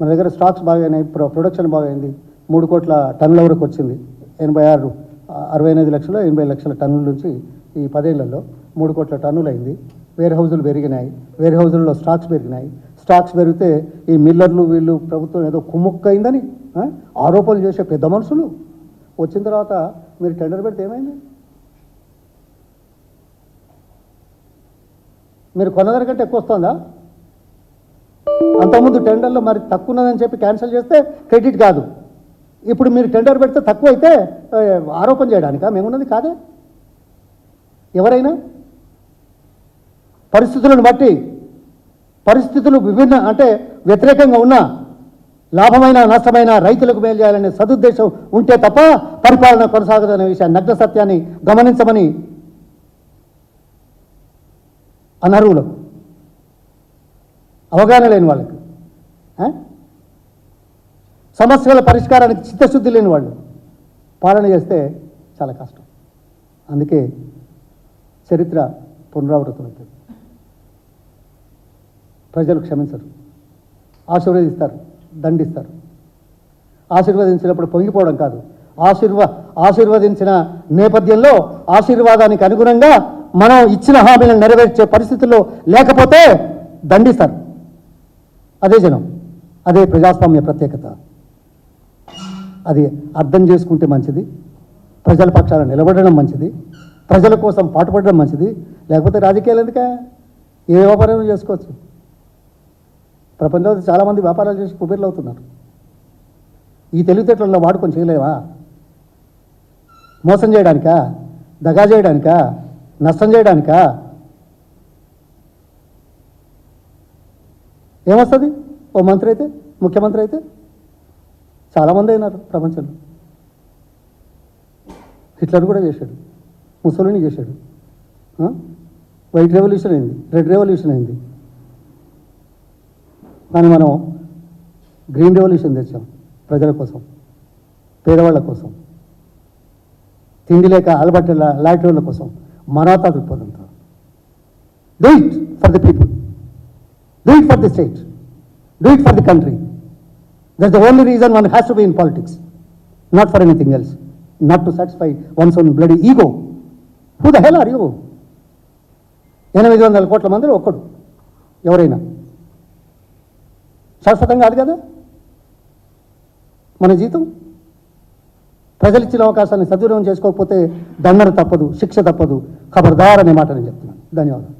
మన దగ్గర స్టాక్స్ బాగా అయినాయి ప్రొడక్షన్ బాగైంది మూడు కోట్ల టన్నుల వరకు వచ్చింది. ఎనభై ఆరు అరవై ఎనిమిది లక్షలు ఎనభై లక్షల టన్నుల నుంచి ఈ పదేళ్ళలో మూడు కోట్ల టన్నులు అయింది. వేర్ హౌజులు పెరిగినాయి. వేర్ హౌజుల్లో స్టాక్స్ పెరిగినాయి. స్టాక్స్ పెరిగితే ఈ మిల్లర్లు వీళ్ళు ప్రభుత్వం ఏదో కుమ్ముక్కైందని ఆరోపణలు చేసే పెద్ద మనుషులు. వచ్చిన తర్వాత మీరు టెండర్ పెడితే ఏమైంది? మీరు కొన్నదానికంటే ఎక్కువ వస్తుందా? అంతకుముందు టెండర్లో మరి తక్కువ ఉన్నదని చెప్పి క్యాన్సిల్ చేస్తే క్రెడిట్ కాదు. ఇప్పుడు మీరు టెండర్ పెడితే తక్కువ అయితే ఆరోపణ చేయడానికా? మేమున్నది కాదే. ఎవరైనా? పరిస్థితులను బట్టి పరిస్థితులు విభిన్న అంటే వ్యతిరేకంగా ఉన్నా లాభమైన నష్టమైన రైతులకు మేలు చేయాలనే సదుద్దేశం ఉంటే తప్ప పరిపాలన కొనసాగదనే విషయాన్ని నగ్న సత్యాన్ని గమనించమని అనర్హులకు అవగాహన లేని వాళ్ళకి. సమస్యల పరిష్కారానికి చిత్తశుద్ధి లేని వాళ్ళు పాలన చేస్తే చాలా కష్టం. అందుకే చరిత్ర పునరావృతమవుతుంది ప్రజలు క్షమించరు. ఆశీర్వదిస్తారు దండిస్తారు. ఆశీర్వదించినప్పుడు పొంగిపోవడం కాదు. ఆశీర్వ ఆశీర్వదించిన నేపథ్యంలో ఆశీర్వాదానికి అనుగుణంగా మనం ఇచ్చిన హామీలను నెరవేర్చే పరిస్థితుల్లో లేకపోతే దండిస్తారు. అదే జనం. అదే ప్రజాస్వామ్య ప్రత్యేకత. అది అర్థం చేసుకుంటే మంచిది ప్రజల పక్షాన నిలబడడం మంచిది ప్రజల కోసం పాటుపడడం మంచిది లేకపోతే రాజకీయాలు ఎందుక? ఏ వ్యాపారం చేసుకోవచ్చు? ప్రపంచంలో చాలామంది వ్యాపారాలు చేసి కుబేర్లు అవుతున్నారు. ఈ తెలివితేటలలో వాడుకొని చేయలేవా? మోసం చేయడానికా? దగా చేయడానికా? నష్టం చేయడానికా? ఏమొస్తుంది? ఓ మంత్రి అయితే ముఖ్యమంత్రి అయితే చాలామంది అయినారు ప్రపంచంలో. హిట్లర్ కూడా చేశాడు ముసలిని చేశాడు. వైట్ రెవల్యూషన్ అయింది రెడ్ రెవల్యూషన్ అయింది. కానీ మనం గ్రీన్ రెవల్యూషన్ తెచ్చాం ప్రజల కోసం పేదవాళ్ళ కోసం. తిండి లేక అలబట్టే లాంటి వాళ్ళ కోసం మరాతా దృక్పథంతో do it for the people do it for the state do it for the country that's the only reason one has to be in politics not for anything else not to satisfy one's own blood ego who the hell are you ఎనిమిది వందల కోట్ల మందిలో ఒక్కడు. ఎవరైనా. శాశ్వతం కాదు కదా? మన జీతం? ప్రజలు ఇచ్చిన అవకాశాన్ని సద్వినియోగం చేసుకోకపోతే దండన తప్పదు శిక్ష తప్పదు. ఖబర్దార్ అనే మాట నేను చెప్తున్నాను. ధన్యవాదాలు.